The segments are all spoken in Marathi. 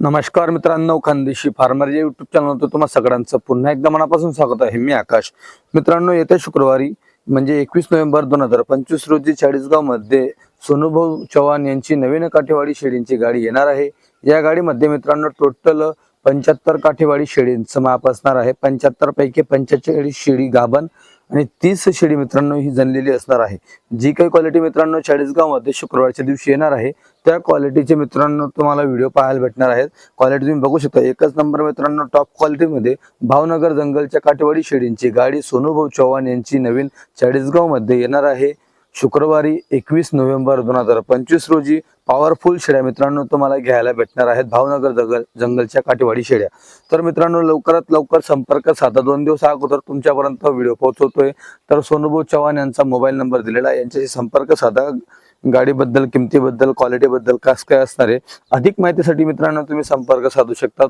नमस्कार मित्रांनो खानदेशी फार्मर या युट्यूब चॅनलवर तुम्हा सगळ्यांचं पुन्हा एकदा मनापासून स्वागत आहे. मी आकाश. मित्रांनो येत्या शुक्रवारी म्हणजे एकवीस नोव्हेंबर दोन हजार पंचवीस रोजी चाळीसगावमध्ये सोनूभाऊ चव्हाण यांची नवीन काठेवाडी शेळींची गाडी येणार आहे. या गाडीमध्ये मित्रांनो टोटल पंच्याहत्तर काठेवाडी शेळींचं माप असणार आहे. पंच्याहत्तर पैकी पंचेचाळीस शेळी गाभण आणि तीस शेळी मित्रांनो ही जनलेली असणार आहे. जी काही क्वालिटी मित्रांनो चाळीसगावमध्ये शुक्रवारच्या दिवशी येणार आहे त्या क्वालिटीचे मित्रांनो तुम्हाला व्हिडिओ पाहायला भेटणार आहेत. क्वालिटी तुम्ही बघू शकता. एकच नंबर मित्रांनो टॉप क्वालिटीमध्ये भावनगर जंगलच्या काटेवाडी शेळींची गाडी सोनूभाऊ चव्हाण यांची नवीन चाळीसगावमध्ये येणार आहे. शुक्रवारी एकवीस नोव्हेंबर दोन हजार पंचवीस रोजी पॉवरफुल शेड्या मित्रांनो तुम्हाला घ्यायला भेटणार आहेत. भावनगर जंगल जंगलच्या काठेवाडी शेड्या. तर मित्रांनो लवकरात लवकर संपर्क साधा. दोन दिवस अगोदर तुमच्यापर्यंत व्हिडिओ पोहोचवतोय. तर सोनूभाऊ चव्हाण यांचा मोबाईल नंबर दिलेला आहे. यांच्याशी संपर्क साधा. गाडीबद्दल किमतीबद्दल क्वालिटीबद्दल कास काय असणार आहे? अधिक माहितीसाठी मित्रांनो तुम्ही संपर्क साधू शकता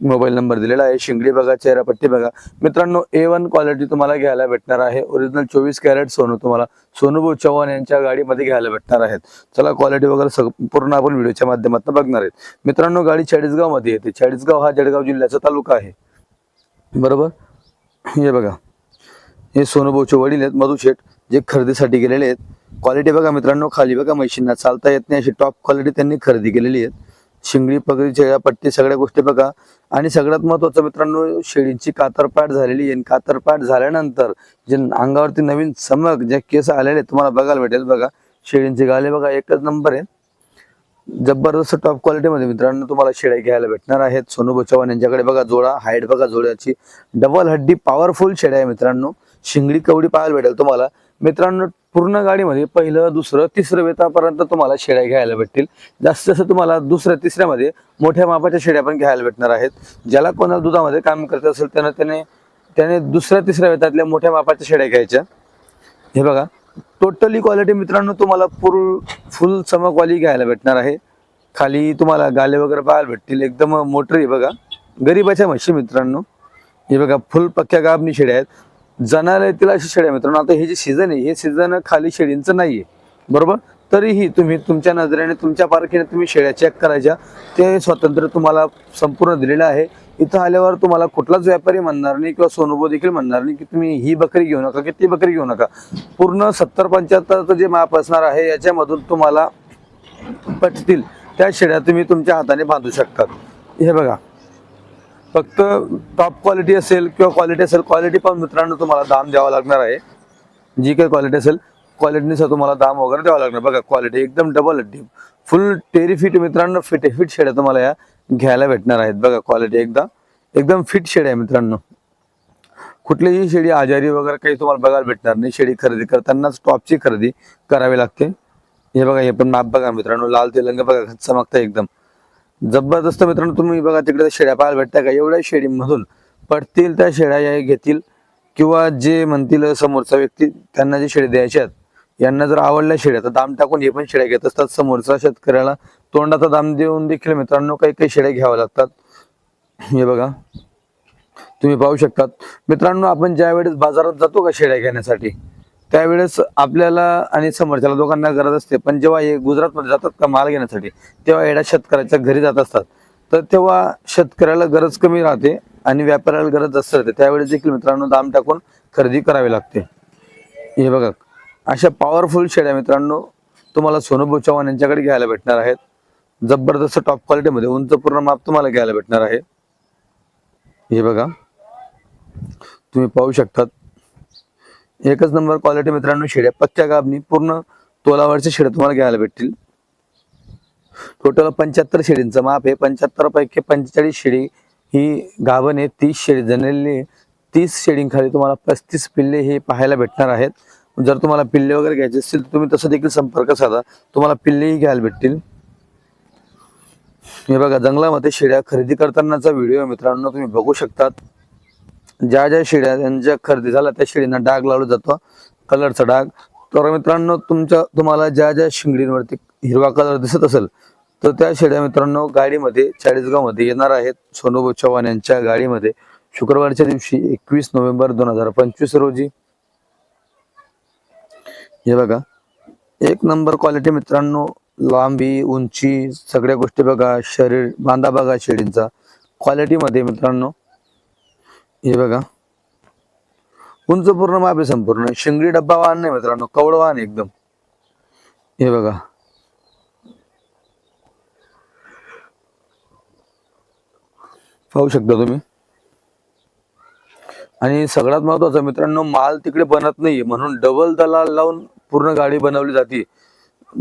मोबाईल नंबर दिलेला आहे शिंगडी बघा चेहरापट्टी बघा. मित्रांनो ए वन क्वालिटी तुम्हाला घ्यायला भेटणार आहे. ओरिजिनल चोवीस कॅरेट सोनं तुम्हाला सोनूभाऊ चव्हाण यांच्या गाडीमध्ये घ्यायला भेटणार आहेत. चला क्वालिटी वगैरे सग पूर्ण आपण व्हिडिओच्या माध्यमातून बघणार आहेत. मित्रांनो गाडी चाळीसगावमध्ये येते. चाळीसगाव हा जळगाव जिल्ह्याचा तालुका आहे. बरोबर? हे बघा. हे सोनूभाऊचे वडील आहेत मधुशेठ जे खरेदीसाठी गेलेले आहेत. क्वालिटी बघा मित्रांनो खाली बघा म्हशींना चालता येत नाही. अशी टॉप क्वालिटी त्यांनी खरेदी केलेली आहे शिंगडी पगडी चेहरा पट्टी सगळ्या गोष्टी बघा. आणि सगळ्यात महत्वाचं मित्रांनो शेळींची कातरपाट झालेली आहे. आणि कातरपाट झाल्यानंतर जे अंगावरती नवीन चमक जे केस आलेले आहेत तुम्हाला बघायला भेटेल बघा. शेळींचे गाले बघा एकच नंबर आहे. जबरदस्त टॉप क्वालिटीमध्ये मित्रांनो तुम्हाला शेळ्या घ्यायला भेटणार आहेत. सोनू चव्हाण यांच्याकडे बघा जोडा हाईट बघा जोड्याची. डबल हड्डी पॉवरफुल शेळ्या आहे मित्रांनो. शिंगडी कवडी पाहायला भेटेल तुम्हाला. मित्रांनो पूर्ण गाडीमध्ये पहिलं दुसरं तिसरं वेतापर्यंत तुम्हाला शेड्या घ्यायला भेटतील. जास्त जास्त तुम्हाला दुसऱ्या तिसऱ्यामध्ये मोठ्या मापाच्या शेड्या पण घ्यायला भेटणार आहेत. ज्याला कोणाला दुधामध्ये काम करत असेल त्यानं त्याने त्याने दुसऱ्या तिसऱ्या वेतातल्या मोठ्या मापाच्या शेड्या घ्यायच्या. हे बघा टोटली क्वालिटी मित्रांनो तुम्हाला फुल फुल चमकवाली घ्यायला भेटणार आहे. खाली तुम्हाला गाले वगैरे पाहायला भेटतील. एकदम मोटरी बघा. गरीबाच्या म्हशी मित्रांनो. हे बघा फुल पक्क्या गाबनी शेड्या आहेत. जनाला येतील अशी शेळ्या. मित्रांनो आता हे जे सीझन आहे हे सीझन खाली शेळींचं नाहीये. बरोबर? तरीही तुम्ही तुमच्या नजरेने तुमच्या पारखीने तुम्ही शेळ्या चेक करायच्या. ते स्वातंत्र्य तुम्हाला संपूर्ण दिलेलं आहे. इथं आल्यावर तुम्हाला कुठलाच व्यापारी म्हणणार नाही किंवा सोनुभो देखील म्हणणार नाही की तुम्ही ही बकरी घेऊ नका की ती बकरी घेऊ नका. पूर्ण सत्तर पंच्याहत्तरचं जे माप असणार आहे याच्यामधून तुम्हाला पटतील. त्या शेळ्या तुम्ही तुमच्या हाताने बांधू शकतात. हे बघा. फक्त टॉप क्वालिटी असेल किंवा क्वालिटी असेल क्वालिटी पण मित्रांनो तुम्हाला दाम द्यावा लागणार आहे. जी काही क्वालिटी असेल क्वालिटीनुसार तुम्हाला दाम वगैरे द्यावा लागणार. बघा क्वालिटी एकदम डबल डीप फुल टेरिफिट मित्रांनो फिट फिट शेड्या तुम्हाला या घ्यायला भेटणार आहेत. बघा क्वालिटी एकदा एकदम फिट शेड आहे मित्रांनो. कुठलीही शेळी आजारी वगैरे काही तुम्हाला बघायला भेटणार नाही. शेळी खरेदी करतानाच टॉपची खरेदी करावी लागते. हे बघा हे पण माप बघा मित्रांनो. लाल तेलंग बघा चमकता एकदम. जबरदस्त मित्रांनो तुम्ही बघा तिकडे शेळ्या पाहायला भेटत्या का? एवढ्या शेळीमधून पडतील त्या शेळ्या या घेतील. किंवा जे म्हणतील समोरचा व्यक्ती त्यांना जे शेळ्या द्यायच्या आहेत यांना जर आवडल्या शेळ्या तर दाम टाकून हे पण शेळ्या घेत असतात. समोरचा शेतकऱ्याला तोंडाचा दाम देऊन देखील मित्रांनो काही काही शेळ्या घ्याव्या लागतात. हे बघा. तुम्ही पाहू शकतात. मित्रांनो आपण ज्या वेळेस बाजारात जातो का शेळ्या घेण्यासाठी? त्यावेळेस आपल्याला आणि समोरच्याला दोघांना गरज असते. पण जेव्हा हे गुजरातमध्ये जातात का माल घेण्यासाठी तेव्हा येड्या शेतकऱ्याच्या घरी जात असतात. तर तेव्हा शेतकऱ्याला गरज कमी राहते आणि व्यापाऱ्याला गरज जास्त राहते. त्यावेळेस देखील मित्रांनो दाम टाकून खरेदी करावी लागते. हे बघा अशा पॉवरफुल शेळ्या मित्रांनो तुम्हाला सोनूभाऊ चव्हाण यांच्याकडे घ्यायला भेटणार आहेत. जबरदस्त टॉप क्वालिटीमध्ये उंच पूर्ण माप तुम्हाला घ्यायला भेटणार आहे. हे बघा तुम्ही पाहू शकतात. एकच नंबर क्वालिटी मित्रांनो शेड्या पक्क्या गाबनी पूर्ण तोलावरच्या शेड्या तुम्हाला घ्यायला भेटतील. टोटल पंच्याहत्तर शेडींचं माप आहे. पंच्याहत्तर पैकी पंचेचाळीस शेडी ही गाभण आहे. तीस शेडी जनरली आहे. तीस शेडींखाली तुम्हाला पस्तीस पिल्ले हे पाहायला भेटणार आहेत. जर तुम्हाला पिल्ले वगैरे घ्यायचे असतील तर तुम्ही तसं देखील संपर्क साधा. तुम्हाला पिल्लेही घ्यायला भेटतील. हे बघा जंगलामध्ये शेड्या खरेदी करतानाचा व्हिडिओ मित्रांनो तुम्ही बघू शकतात. ज्या ज्या शिड्या यांच्या खरेदी झाल्या त्या शिडींना डाग लावला जातो. कलरचा डाग. तर मित्रांनो तुमच्या तुम्हाला ज्या ज्या शिंगडींवरती हिरवा कलर दिसत असेल तर त्या शेड्या मित्रांनो गाडीमध्ये चाळीसगावमध्ये येणार आहेत. सोनोबू चव्हाण यांच्या गाडीमध्ये शुक्रवारच्या दिवशी एकवीस नोव्हेंबर दोन हजार पंचवीस रोजी. हे बघा. एक नंबर क्वालिटी मित्रांनो लांबी उंची सगळ्या गोष्टी बघा शरीर बांधा बघा शेळींचा क्वालिटीमध्ये मित्रांनो हे बघा. उंच पूर्ण मापे आहे संपूर्ण. शिंगडी डब्बा वाहन नाही मित्रांनो कवड वाहन एकदम. हे बघा. पाहू शकता तुम्ही? आणि सगळ्यात महत्वाचं मित्रांनो माल तिकडे बनत नाही म्हणून डबल दलाल लावून पूर्ण गाडी बनवली जाते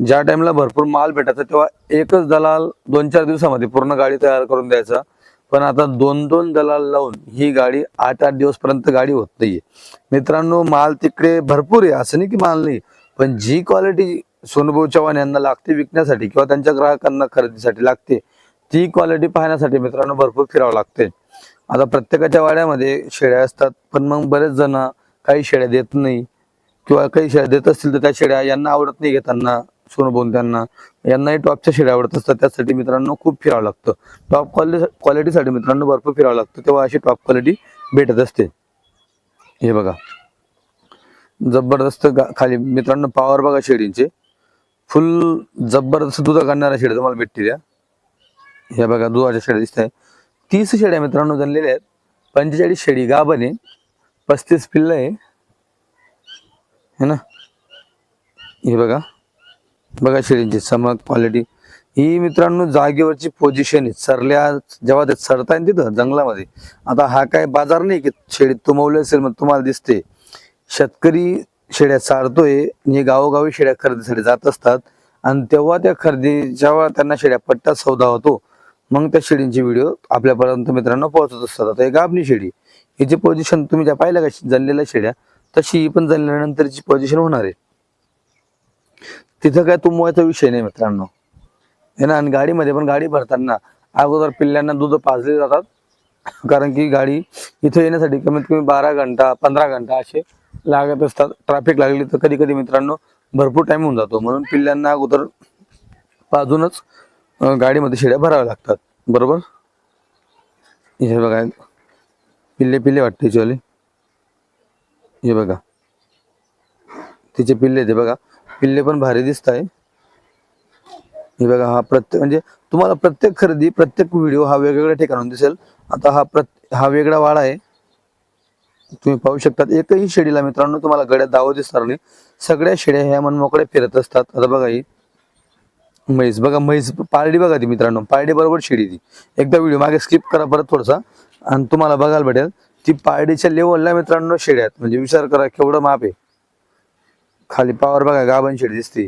ज्या टाइमला भरपूर माल भेटायचा तेव्हा एकच दलाल दोन चार दिवसामध्ये पूर्ण गाडी तयार करून द्यायचा. पण आता दोन दोन दलाल लावून ही गाडी आठ आठ दिवसपर्यंत गाडी होत नाहीये. मित्रांनो माल तिकडे भरपूर आहे. असं नाही की माल नाही. पण जी क्वालिटी सोनभाऊ चव्हाण यांना लागते विकण्यासाठी किंवा त्यांच्या ग्राहकांना खरेदीसाठी लागते ती क्वालिटी पाहण्यासाठी मित्रांनो भरपूर फिरावं लागते. आता प्रत्येकाच्या वाड्यामध्ये शेळ्या असतात पण मग बरेच जण काही शेळ्या देत नाही. किंवा काही शेळ्या देत असतील तर त्या शेळ्या यांना आवडत नाही घेताना. सोनभाऊन त्यांना. यांनाही टॉपच्या शेड्या आवडत असतात. त्यासाठी मित्रांनो खूप फिरावं लागतं. टॉप क्वालिटी क्वालिटीसाठी मित्रांनो भरपूर फिरावं लागतं. तेव्हा अशी टॉप क्वालिटी भेटत असते. हे बघा. जबरदस्त गा- खाली मित्रांनो पॉवर बघा शेडींचे. फुल जबरदस्त दुधा काढणाऱ्या शेड्या तुम्हाला भेटतील या. हे बघा दुधाच्या शेड्या दिसत आहे तीस शेड्या मित्रांनो जनलेल्या आहेत. पंचेचाळीस शेडी गाभण आहे. पस्तीस पिल्ल आहे. है ना? हे बघा. बघा शेळींची चमक क्वालिटी ही मित्रांनो जागेवरची पोझिशन आहे. सरल्या जेव्हा ते सरताय ना तिथं जंगलामध्ये. आता हा काय बाजार नाही की शेळी तुमवली असेल मग तुम्हाला दिसते शेतकरी शेळ्या चारतोय आणि गावोगावी शेळ्या खरेदीसाठी जात असतात. आणि तेव्हा त्या खरेदी जेव्हा त्यांना शेळ्या पट्टा सौदा होतो मग त्या शेळींची व्हिडिओ आपल्यापर्यंत मित्रांनो पोहोचत असतात. आता हे गाभणी शेळी हिची पोझिशन तुम्ही ज्या पाहिल्या का जणलेल्या शेळ्या तशी ही पण जणल्यानंतरची पोझिशन होणार आहे. तिथं काय तुंबवायचा विषय नाही मित्रांनो. हे ना आणि गाडीमध्ये पण गाडी भरताना अगोदर पिल्ल्यांना दूध पाजले जातात. कारण की गाडी इथं येण्यासाठी कमीत कमी बारा घंटा पंधरा घंटा असे लागत असतात. ट्रॅफिक लागली तर कधी कधी मित्रांनो भरपूर टाइम होऊन जातो. म्हणून पिल्ल्यांना अगोदर पाजूनच गाडीमध्ये शेड्या भराव्या लागतात. बरोबर? हे बघा पिल्ले पिल्ले वाटते हिचेवाले हे बघा. तिचे पिल्ले ते बघा. पिल्ले पण भारी दिसत आहे. हे बघा हा प्रत्येक म्हणजे तुम्हाला प्रत्येक खरेदी प्रत्येक व्हिडिओ हा वेगवेगळ्या ठिकाणून दिसेल. आता हा प्रत हा वेगळा वाडा आहे. तुम्ही पाहू शकतात एकही शेडीला मित्रांनो तुम्हाला गड्या दावं दिसणार नाही. सगळ्या शेड्या ह्या मनमोकडे फिरत असतात. आता बघा ही. म्हैस बघा म्हैस पारडी बघा ती मित्रांनो पारडी बरोबर शेडी ती. एकदा व्हिडिओ मागे स्किप करा परत थोडासा. आणि तुम्हाला बघायला भेटेल ती पारडीच्या लेवलला मित्रांनो शेड्यात म्हणजे विचार करा केवढं माप आहे. खाली पावर बघा गाभण शेड दिसते.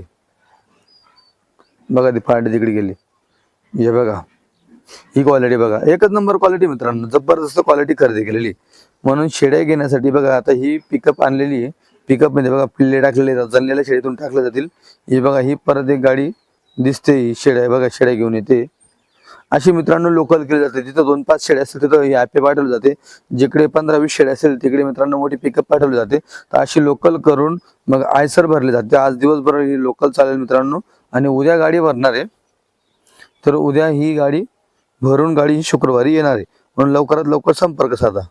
बघा ती पार्टी तिकडे गेली. हे बघा. ही क्वालिटी बघा. एकच नंबर क्वालिटी मित्रांनो जबरदस्त क्वालिटी खरेदी केलेली. म्हणून शेड्या घेण्यासाठी बघा आता ही पिकअप आणलेली आहे. पिकअपमध्ये बघा पिल्ले टाकलेले जातात जणलेल्या शेळीतून टाकले जातील. ही बघा ही परत एक गाडी दिसते ही शेड्या. बघा शेड्या घेऊन येते. अशी मित्रांनो लोकल केली जाते. जिथं दोन पाच शेड्या असतील तिथं हे ॲपे पाठवली जाते. जिकडे पंधरा वीस शेड्या असेल तिकडे मित्रांनो मोठी पिकअप पाठवली जाते. तर अशी लोकल करून मग आयसर भरली जाते. आज दिवसभर ही लोकल चालेल मित्रांनो. आणि उद्या गाडी भरणार आहे. तर उद्या ही गाडी भरून गाडी ही शुक्रवारी येणार आहे. म्हणून लवकरात लवकर संपर्क साधा.